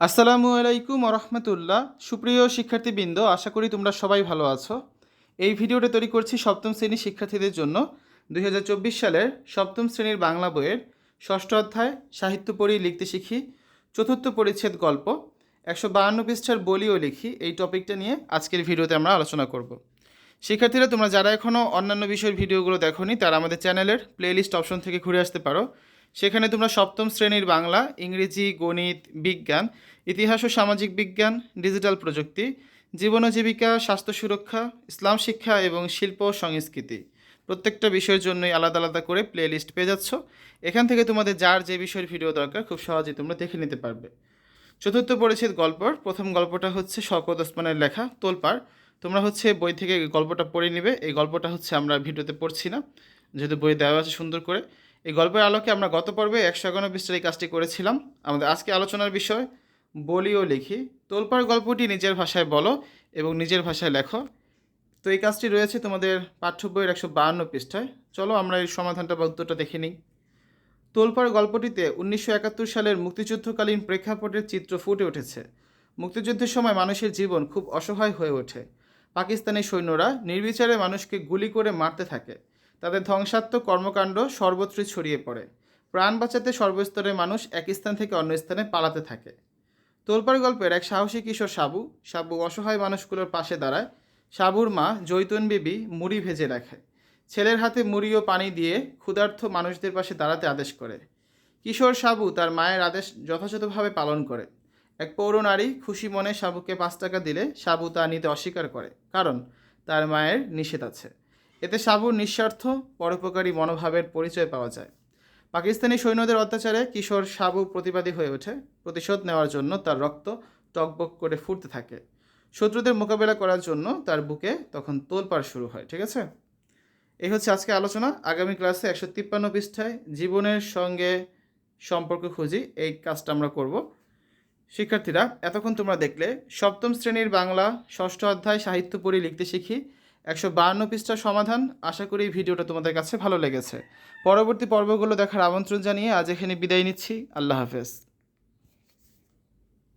আসসালামু আলাইকুম রহমতুল্লাহ সুপ্রিয় শিক্ষার্থীবৃন্দ, আশা করি তোমরা সবাই ভালো আছো। এই ভিডিওটা তৈরি করছি সপ্তম শ্রেণির শিক্ষার্থীদের জন্য। দুই হাজার চব্বিশ সালের সপ্তম শ্রেণির বাংলা বইয়ের ষষ্ঠ অধ্যায় সাহিত্য পড়ি, লিখতে শিখি। চতুর্থ পরিচ্ছেদ গল্প, একশো বাহান্ন পৃষ্ঠার বলিও লিখি। এই টপিকটা নিয়ে আজকের ভিডিওতে আমরা আলোচনা করব। শিক্ষার্থীরা, তোমরা যারা এখনও অন্যান্য বিষয়ের ভিডিওগুলো দেখোনি, তারা আমাদের চ্যানেলের প্লেলিস্ট অপশন থেকে ঘুরে আসতে পারো। সেখানে তোমরা সপ্তম শ্রেণির বাংলা, ইংরেজি, গণিত, বিজ্ঞান, ইতিহাস ও সামাজিক বিজ্ঞান, ডিজিটাল প্রযুক্তি, জীবন ও জীবিকা, স্বাস্থ্য সুরক্ষা, ইসলাম শিক্ষা এবং শিল্প সংস্কৃতি। প্রত্যেকটা বিষয়ের জন্যই আলাদা আলাদা করে প্লে লিস্ট পেয়ে যাচ্ছ। এখান থেকে তোমাদের যার যে বিষয়ের ভিডিও দরকার, খুব সহজেই তোমরা দেখে নিতে পারবে। চতুর্থ পরিচ্ছেদ গল্পর প্রথম গল্পটা হচ্ছে শওকত ওসমানের লেখা, তোলপাড়। তোমরা হচ্ছে বই থেকে গল্পটা পড়ে নিবে। এই গল্পটা হচ্ছে আমরা ভিডিওতে পড়ছি না। যেহেতু বই দেওয়া আছে সুন্দর করে। এই গল্পের আলোকে আমরা গত পর্বে একশো একান্ন পৃষ্ঠার এই কাজটি করেছিলাম। আমাদের আজকে আলোচনার বিষয় বলি ও লিখি। তোলপাড় গল্পটি নিজের ভাষায় বলো এবং নিজের ভাষায় লেখো। তো এই কাজটি রয়েছে তোমাদের পাঠ্য বইয়ের একশো বাহান্ন পৃষ্ঠায়। চলো আমরা এই সমাধানটা বা উত্তরটা দেখে নিই। তোলপাড় গল্পটিতে উনিশশো একাত্তর সালের মুক্তিযুদ্ধকালীন প্রেক্ষাপটের চিত্র ফুটে উঠেছে। মুক্তিযুদ্ধের সময় মানুষের জীবন খুব অসহায় হয়ে ওঠে। পাকিস্তানি সৈন্যরা নির্বিচারে মানুষকে গুলি করে মারতে থাকে। তাদের ধ্বংসাত্মক কর্মকাণ্ড সর্বত্রই ছড়িয়ে পড়ে। প্রাণ বাঁচাতে সর্বস্তরের মানুষ এক স্থান থেকে অন্য স্থানে পালাতে থাকে। তোলপাড় গল্পের এক সাহসী কিশোর সাবু সাবু অসহায় মানুষগুলোর পাশে দাঁড়ায়, সাবুর মা জৈতুন বিবি মুড়ি ভেজে রাখে। ছেলের হাতে মুড়ি ও পানি দিয়ে ক্ষুধার্ত মানুষদের পাশে দাঁড়াতে আদেশ করে। কিশোর সাবু তার মায়ের আদেশ যথাযথভাবে পালন করে। এক পৌর নারী খুশি মনে সাবুকে পাঁচ টাকা দিলে সাবু তা নিতে অস্বীকার করে, কারণ তার মায়ের নিষেধ আছে। এতে সাবুর নিঃস্বার্থ, পরোপকারী মনোভাবের পরিচয় পাওয়া যায়। পাকিস্তানি সৈন্যদের অত্যাচারে কিশোর সাবু প্রতিবাদী হয়ে ওঠে। প্রতিশোধ নেওয়ার জন্য তার রক্ত টকবক করে ফুটতে থাকে। শত্রুদের মোকাবেলা করার জন্য তার বুকে তখন তোলপাড় শুরু হয়, ঠিক আছে? এই হচ্ছে আজকে আলোচনা। আগামী ক্লাসে একশো তিপ্পান্ন পৃষ্ঠায় জীবনের সঙ্গে সম্পর্ক খুঁজি এই কাজটা আমরা করব। শিক্ষার্থীরা, এতক্ষণ তোমরা দেখলে সপ্তম শ্রেণির বাংলা ষষ্ঠ অধ্যায় সাহিত্য পড়ি লিখতে শিখি। একশো বাহান্ন পৃষ্ঠার সমাধান। আশা করি এই ভিডিওটা তোমাদের কাছে ভালো লেগেছে। পরবর্তী পর্বগুলো দেখার আমন্ত্রণ জানিয়ে আজ এখানে বিদায় নিচ্ছি। আল্লাহ হাফেজ।